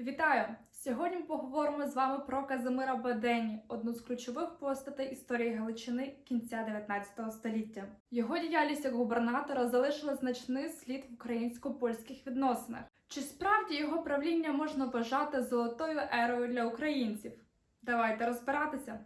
Вітаю! Сьогодні ми поговоримо з вами про Казимира Бадені, одну з ключових постатей історії Галичини кінця 19 століття. Його діяльність як губернатора залишила значний слід в українсько-польських відносинах. Чи справді його правління можна вважати золотою ерою для українців? Давайте розбиратися.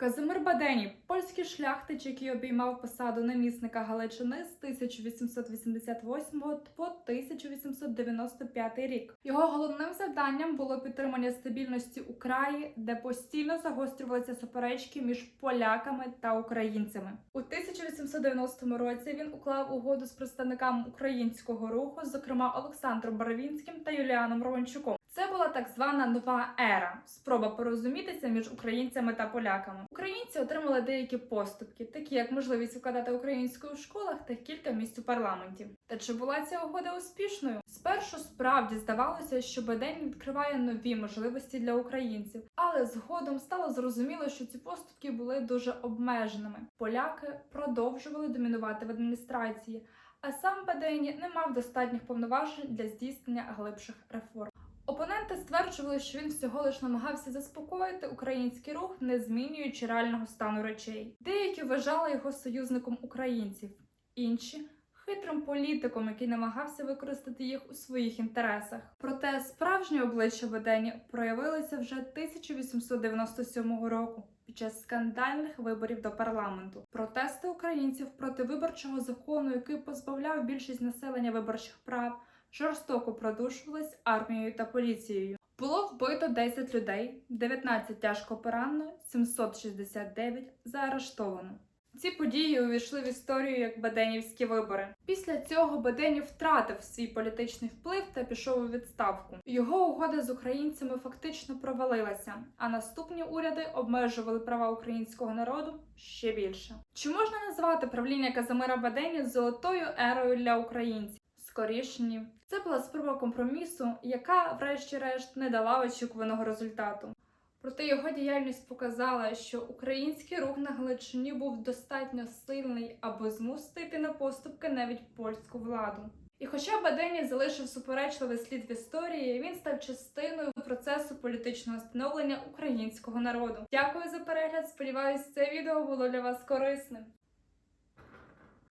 Казимир Бадені польський шляхтич, який обіймав посаду намісника Галичини з 1888 по 1895 рік. Його головним завданням було підтримання стабільності у краї, де постійно загострювалися суперечки між поляками та українцями. У 1890 році він уклав угоду з представниками українського руху, зокрема Олександром Боровінським та Юліаном Романчуком. Це була так звана нова ера, спроба порозумітися між українцями та поляками. Українці отримали деякі поступки, такі як можливість викладати українською в школах та кілька місць у парламенті. Та чи була ця угода успішною? Спершу справді здавалося, що Бедень відкриває нові можливості для українців, але згодом стало зрозуміло, що ці поступки були дуже обмеженими. Поляки продовжували домінувати в адміністрації, а сам Бедені не мав достатніх повноважень для здійснення глибших реформ. Опоненти стверджували, що він всього лиш намагався заспокоїти український рух, не змінюючи реального стану речей. Деякі вважали його союзником українців, інші хитрим політиком, який намагався використати їх у своїх інтересах. Проте справжнє обличчя Бедені проявилося вже 1897 року. Під час скандальних виборів до парламенту протести українців проти виборчого закону, який позбавляв більшість населення виборчих прав, жорстоко продушувались армією та поліцією. Було вбито 10 людей, 19 тяжко поранено, 769 заарештовано. Ці події увійшли в історію як Баденівські вибори. Після цього Баденів втратив свій політичний вплив та пішов у відставку. Його угода з українцями фактично провалилася, а наступні уряди обмежували права українського народу ще більше. Чи можна назвати правління Казимира Бадені золотою ерою для українців? Скоріше ні. Це була спроба компромісу, яка, врешті-решт, не дала очікуваного результату. Проте його діяльність показала, що український рух на Галичині був достатньо сильний, аби змусити йти на поступки навіть польську владу. І хоча Бадені залишив суперечливий слід в історії, він став частиною процесу політичного становлення українського народу. Дякую за перегляд. Сподіваюсь, це відео було для вас корисним.